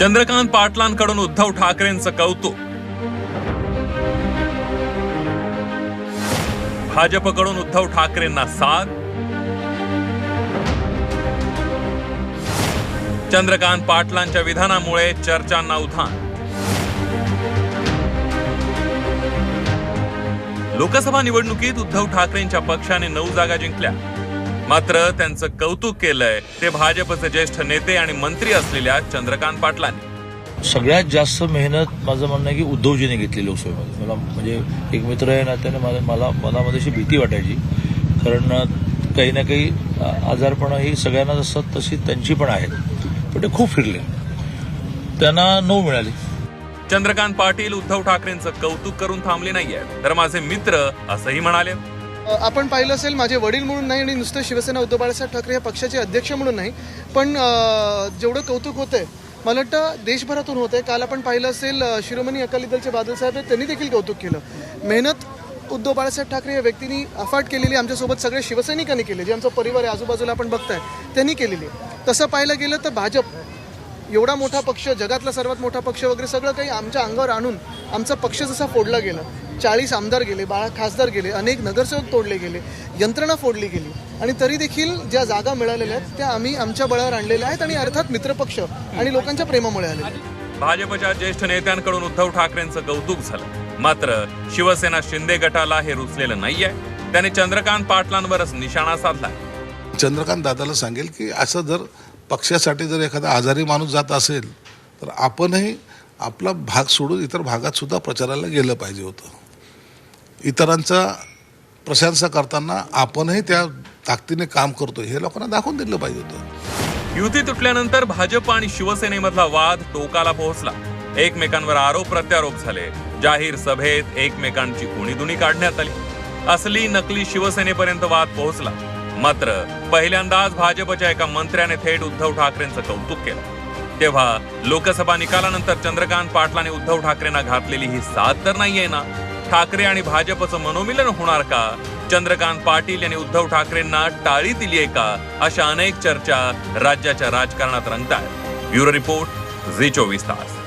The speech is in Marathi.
चंद्रकांत पाटलांकडून उद्धव ठाकरेंचं कौतुक. भाजपकडून उद्धव ठाकरेंना साथ चंद्रकांत पाटलांच्या विधानामुळे चर्चांना उधाण. लोकसभा निवडणुकीत उद्धव ठाकरेंच्या पक्षाने नऊ जागा जिंकल्या. मात्र त्यांचं कौतुक केलंय ते भाजपचे ज्येष्ठ नेते आणि मंत्री असलेल्या चंद्रकांत पाटलांनी. सगळ्यात जास्त मेहनत माझं म्हणणं आहे की उद्धवजीने घेतली लोकसभेमध्ये मला म्हणजे एक मित्र आहे नात्याने मला मला मनामध्ये अशी भीती वाटायची. कारण काही ना काही आजारपणं ही सगळ्यांनाच असतात तशी त्यांची पण आहेत. पण ते खूप फिरले. त्यांना नऊ मिळाली. चंद्रकांत पाटील उद्धव ठाकरेंचं कौतुक करून थांबले नाहीये तर माझे मित्र असंही म्हणाले. आपण पाहिलं असेल माझे वडील म्हणून नाही आणि नुसतं शिवसेना उद्धव बाळासाहेब ठाकरे या पक्षाचे अध्यक्ष म्हणून नाही पण जेवढं कौतुक होतंय मला वाटतं देशभरातून होतंय. काल आपण पाहिलं असेल शिरोमणी अकाली दलचे बादल साहेब आहेत, त्यांनी देखील कौतुक केलं. मेहनत उद्धव बाळासाहेब ठाकरे या व्यक्तींनी अफाट केलेली आमच्यासोबत सगळे शिवसैनिकांनी केले जे आमचा परिवार आहे आजूबाजूला आपण बघताय त्यांनी केलेली. तसं पाहायला गेलं तर भाजप एवढा मोठा पक्ष जगातला सर्वात मोठा पक्ष वगैरे सगळं काही आमच्या अंगावर आणून आमचा पक्ष जसा फोडला गेला. चाळीस आमदार गेले बाळा खासदार गेले अनेक नगरसेवक तोडले गेले यंत्रणा फोडली गेली. आणि तरी देखील ज्या जागा मिळालेल्या आहेत त्या आम्ही आमच्या बळावर आणलेल्या आहेत आणि अर्थात मित्रपक्ष आणि लोकांच्या प्रेमामुळे आले भाजपच्या ज्येष्ठ नेत्यांकडून उद्धव ठाकरेंचं कौतुक झालं. मात्र शिवसेना शिंदे गटाला हे रुचलेलं नाहीये. त्याने चंद्रकांत पाटलांवरच निशाणा साधलाय चंद्रकांत दादाला सांगेल की असं जर पक्षासाठी जर एखादा आजारी माणूस जात असेल तर आपणही आपला भाग सोडून इतर भागात सुद्धा प्रचाराला गेलं पाहिजे होतं. इतरांचा प्रशंसा करताना आपणही त्या ताकदीने काम करतो हे लोकांना दाखवून दिलं पाहिजे होतं. युती तुटल्यानंतर भाजप आणि शिवसेनेमधला वाद टोकाला पोहोचला. एकमेकांवर आरोप प्रत्यारोप झाले. जाहीर सभेत एकमेकांची उणीदुणी काढण्यात आली. असली नकली शिवसेनेपर्यंत वाद पोहोचला. मात्र पहिल्यांदाच भाजपच्या एका मंत्र्याने थेट उद्धव ठाकरेंचं कौतुक केलं. तेव्हा लोकसभा निकालानंतर चंद्रकांत पाटलाने उद्धव ठाकरेंना घातलेली ही साथ तर नाहीये ना? ठाकरे आणि भाजपचं मनोमिलन होणार का? चंद्रकांत पाटील यांनी उद्धव ठाकरेंना टाळी दिली आहे का? अशा अनेक चर्चा राज्याच्या राजकारणात रंगतात ब्युरो रिपोर्ट झी चोवीस तास.